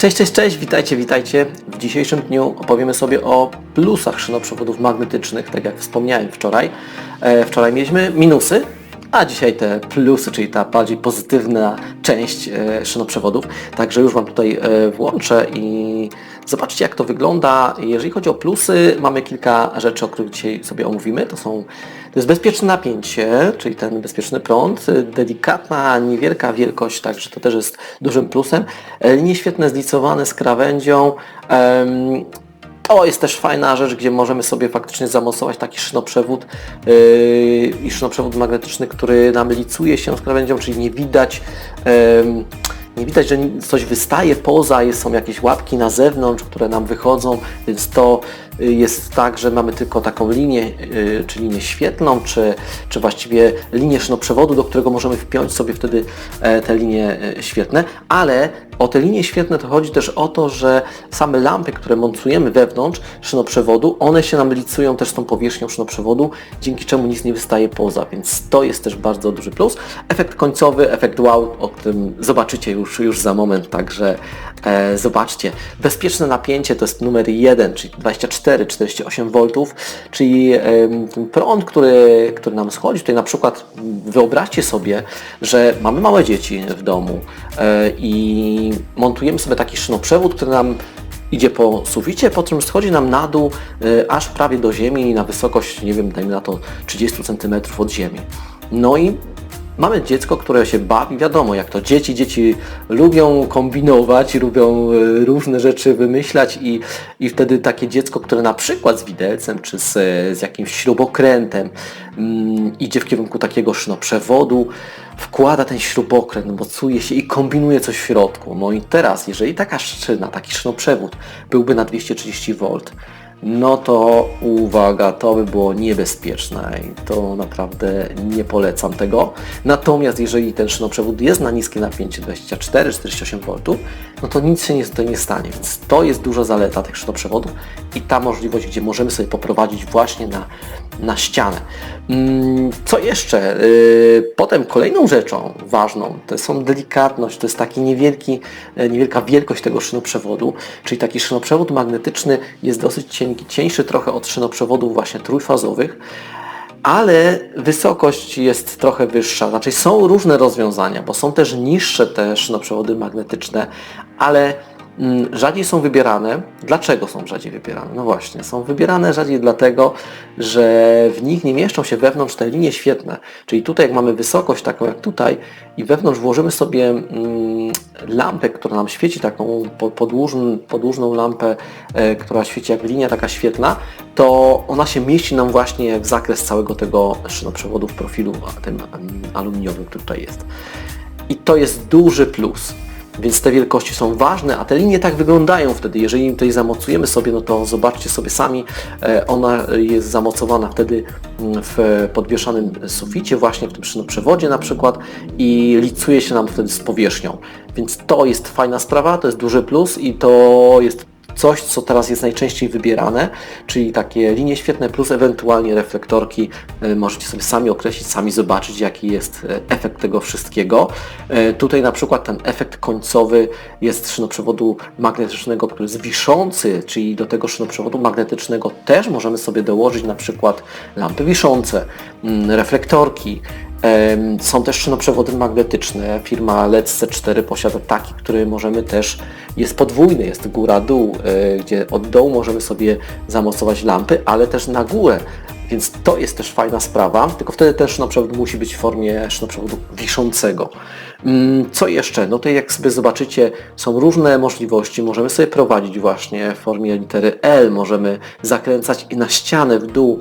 Cześć, cześć, cześć, witajcie, witajcie. W dzisiejszym dniu opowiemy sobie o plusach szynoprzewodów magnetycznych, tak jak wspomniałem wczoraj. E, wczoraj mieliśmy minusy, a dzisiaj te plusy, czyli ta bardziej pozytywna część e, szynoprzewodów. Także już Wam tutaj e, włączę i zobaczcie jak to wygląda. Jeżeli chodzi o plusy, mamy kilka rzeczy, o których dzisiaj sobie omówimy. To są to jest bezpieczne napięcie, czyli ten bezpieczny prąd, delikatna, niewielka wielkość, także to też jest dużym plusem. E, Linie świetne zlicowane z krawędzią. Em, to jest też fajna rzecz, gdzie możemy sobie faktycznie zamocować taki szynoprzewód yy, i szynoprzewód magnetyczny, który nam licuje się z krawędzią, czyli nie widać em, nie widać, że coś wystaje poza, są jakieś łapki na zewnątrz, które nam wychodzą, więc to jest tak, że mamy tylko taką linię, y, czy linię świetlną, czy, czy właściwie linię szynoprzewodu, do którego możemy wpiąć sobie wtedy e, te linie e, świetne, ale o te linie świetne to chodzi też o to, że same lampy, które montujemy wewnątrz szynoprzewodu, one się nam licują też z tą powierzchnią szynoprzewodu, dzięki czemu nic nie wystaje poza, więc to jest też bardzo duży plus. Efekt końcowy, efekt wow, o tym zobaczycie już, już za moment, także e, zobaczcie. Bezpieczne napięcie to jest numer 1, czyli 24 44-48V, czyli ten prąd, który, który nam schodzi. Tutaj na przykład wyobraźcie sobie, że mamy małe dzieci w domu e, i montujemy sobie taki szynoprzewód, który nam idzie po suficie, po czym schodzi nam na dół e, aż prawie do ziemi na wysokość, nie wiem, dajmy na to 30 cm od ziemi. No i mamy dziecko, które się bawi, wiadomo jak to dzieci, dzieci lubią kombinować, lubią e, różne rzeczy wymyślać i, i wtedy takie dziecko, które na przykład z widelcem czy z, z jakimś śrubokrętem mm, idzie w kierunku takiego sznoprzewodu, wkłada ten śrubokręt, mocuje się i kombinuje coś w środku. No i teraz, jeżeli taka szyna, taki szynoprzewód byłby na 230 V, no to uwaga, to by było niebezpieczne i to naprawdę nie polecam tego. Natomiast jeżeli ten szynoprzewód jest na niskie napięcie 24-48 V, no to nic się to nie stanie, więc to jest duża zaleta tych szynoprzewodów i ta możliwość, gdzie możemy sobie poprowadzić właśnie na, na ścianę. Mm, Co jeszcze? Yy, Potem kolejną rzeczą ważną to są delikatność, to jest taki niewielki, e, niewielka wielkość tego szynoprzewodu, czyli taki szynoprzewód magnetyczny jest dosyć cienki, cieńszy trochę od szynoprzewodów właśnie trójfazowych, ale wysokość jest trochę wyższa. Znaczy są różne rozwiązania, bo są też niższe te szynoprzewody magnetyczne, ale rzadziej są wybierane. Dlaczego są rzadziej wybierane? No właśnie, są wybierane rzadziej dlatego, że w nich nie mieszczą się wewnątrz te linie świetne. Czyli tutaj jak mamy wysokość taką jak tutaj i wewnątrz włożymy sobie mm, lampę, która nam świeci taką po- podłużną, podłużną lampę, e, która świeci jak linia taka świetna, to ona się mieści nam właśnie w zakres całego tego szynoprzewodu w profilu tym mm, aluminiowym, który tutaj jest. I to jest duży plus. Więc te wielkości są ważne, a te linie tak wyglądają wtedy. Jeżeli tutaj zamocujemy sobie, no to zobaczcie sobie sami, e, ona jest zamocowana wtedy mm, w podwieszanym suficie, właśnie w tym szynoprzewodzie na przykład i licuje się nam wtedy z powierzchnią. Więc to jest fajna sprawa, to jest duży plus i to jest coś, co teraz jest najczęściej wybierane, czyli takie linie świetne plus ewentualnie reflektorki. E, Możecie sobie sami określić, sami zobaczyć jaki jest e, efekt tego wszystkiego. E, Tutaj na przykład ten efekt końcowy jest szynoprzewodu magnetycznego, który jest wiszący, czyli do tego szynoprzewodu magnetycznego też możemy sobie dołożyć na przykład lampy wiszące, mm, reflektorki, Są też szynoprzewody magnetyczne. Firma LED C4 posiada taki, który możemy też, jest podwójny, jest góra-dół, e, gdzie od dołu możemy sobie zamocować lampy, ale też na górę. Więc to jest też fajna sprawa, tylko wtedy ten szynoprzewód musi być w formie szynoprzewódu wiszącego. Mm, Co jeszcze? No tutaj jak sobie zobaczycie, są różne możliwości. Możemy sobie prowadzić właśnie w formie litery L, możemy zakręcać i na ścianę w dół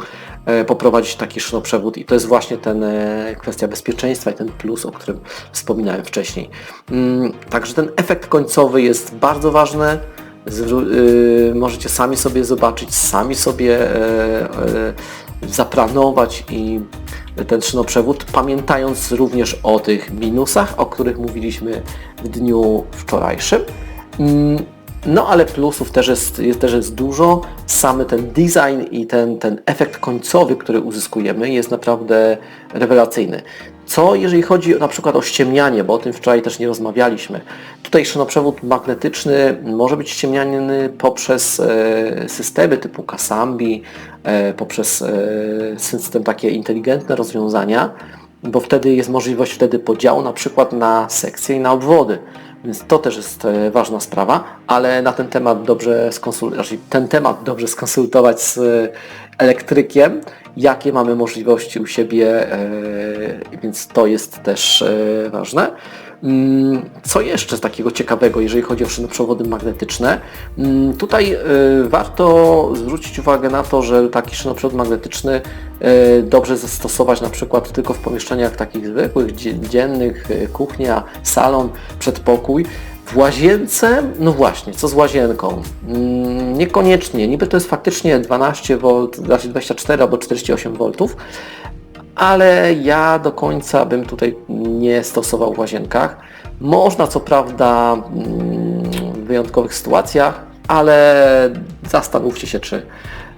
poprowadzić taki szynoprzewód i to jest właśnie ten e, kwestia bezpieczeństwa i ten plus, o którym wspominałem wcześniej. Mm, Także ten efekt końcowy jest bardzo ważny. Y, możecie sami sobie zobaczyć, sami sobie e, e, zaplanować i ten szynoprzewód, pamiętając również o tych minusach, o których mówiliśmy w dniu wczorajszym. No ale plusów też jest, jest, też jest dużo. Samy ten design i ten, ten efekt końcowy, który uzyskujemy jest naprawdę rewelacyjny. Co jeżeli chodzi na przykład o ściemnianie, bo o tym wczoraj też nie rozmawialiśmy. Tutaj szynoprzewód magnetyczny może być ściemniany poprzez e, systemy typu Kasambi, e, poprzez e, system takie inteligentne rozwiązania, bo wtedy jest możliwość wtedy podziału na przykład na sekcje i na obwody. Więc to też jest e, ważna sprawa, ale na ten temat dobrze skonsultować, znaczy ten temat dobrze skonsultować z elektrykiem, jakie mamy możliwości u siebie, e, więc to jest też e, ważne. Mm, Co jeszcze z takiego ciekawego, jeżeli chodzi o szynoprzewody magnetyczne? Mm, Tutaj e, warto zwrócić uwagę na to, że taki szynoprzewód magnetyczny e, dobrze zastosować na przykład tylko w pomieszczeniach takich zwykłych, dzie- dziennych, e, kuchnia, salon, przedpokój. W łazience, no właśnie, co z łazienką? Mm, Niekoniecznie, niby to jest faktycznie 12 V, znaczy 24 albo 48 V, ale ja do końca bym tutaj nie stosował w łazienkach. Można co prawda mm, w wyjątkowych sytuacjach, ale zastanówcie się, czy,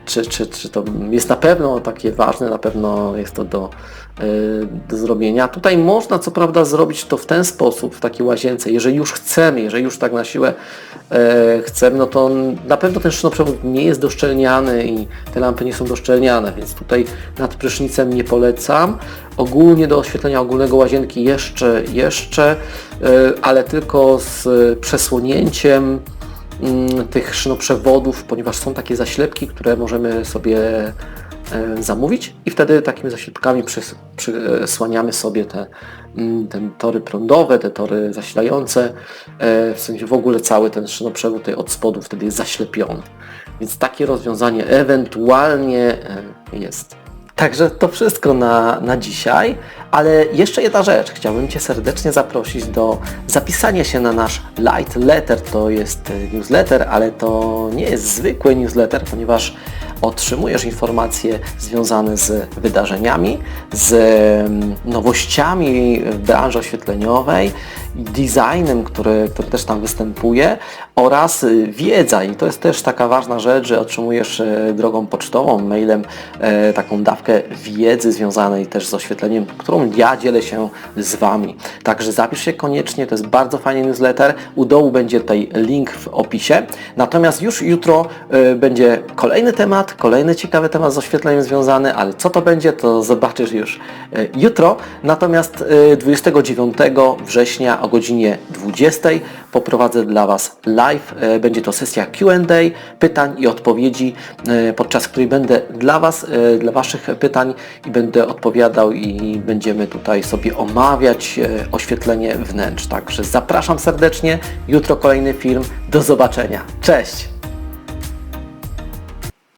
czy, czy, czy to jest na pewno takie ważne, na pewno jest to do, y, do zrobienia. Tutaj można co prawda zrobić to w ten sposób, w takiej łazience, jeżeli już chcemy, jeżeli już tak na siłę e, chcemy, no to na pewno ten szynoprzewód nie jest doszczelniany i te lampy nie są doszczelniane, więc tutaj nad prysznicem nie polecam. Ogólnie do oświetlenia ogólnego łazienki jeszcze, jeszcze, e, ale tylko z przesłonięciem tych szynoprzewodów, ponieważ są takie zaślepki, które możemy sobie e, zamówić i wtedy takimi zaślepkami przys- przysłaniamy sobie te, mm, te tory prądowe, te tory zasilające, e, w sensie w ogóle cały ten szynoprzewód tutaj od spodu wtedy jest zaślepiony. Więc takie rozwiązanie ewentualnie e, jest. Także to wszystko na, na dzisiaj, ale jeszcze jedna rzecz. Chciałbym Cię serdecznie zaprosić do zapisania się na nasz Light Letter. To jest e, newsletter, ale to nie jest zwykły newsletter, ponieważ otrzymujesz informacje związane z wydarzeniami, z nowościami w branży oświetleniowej, designem, który, który też tam występuje oraz y, wiedza i to jest też taka ważna rzecz, że otrzymujesz e, drogą pocztową, mailem e, taką dawkę wiedzy związanej też z oświetleniem, którą ja dzielę się z Wami. Także zapisz się koniecznie, to jest bardzo fajny newsletter. U dołu będzie tutaj link w opisie. Natomiast już jutro e, będzie kolejny temat, kolejny ciekawy temat z oświetleniem związany, ale co to będzie, to zobaczysz już e, jutro. Natomiast e, 29 września o godzinie 20 poprowadzę dla Was live. E, Będzie to sesja Q&A, pytań i odpowiedzi, e, podczas której będę dla Was, e, dla Waszych pytań i będę odpowiadał i będziemy tutaj sobie omawiać oświetlenie wnętrz. Także zapraszam serdecznie. Jutro kolejny film. Do zobaczenia. Cześć!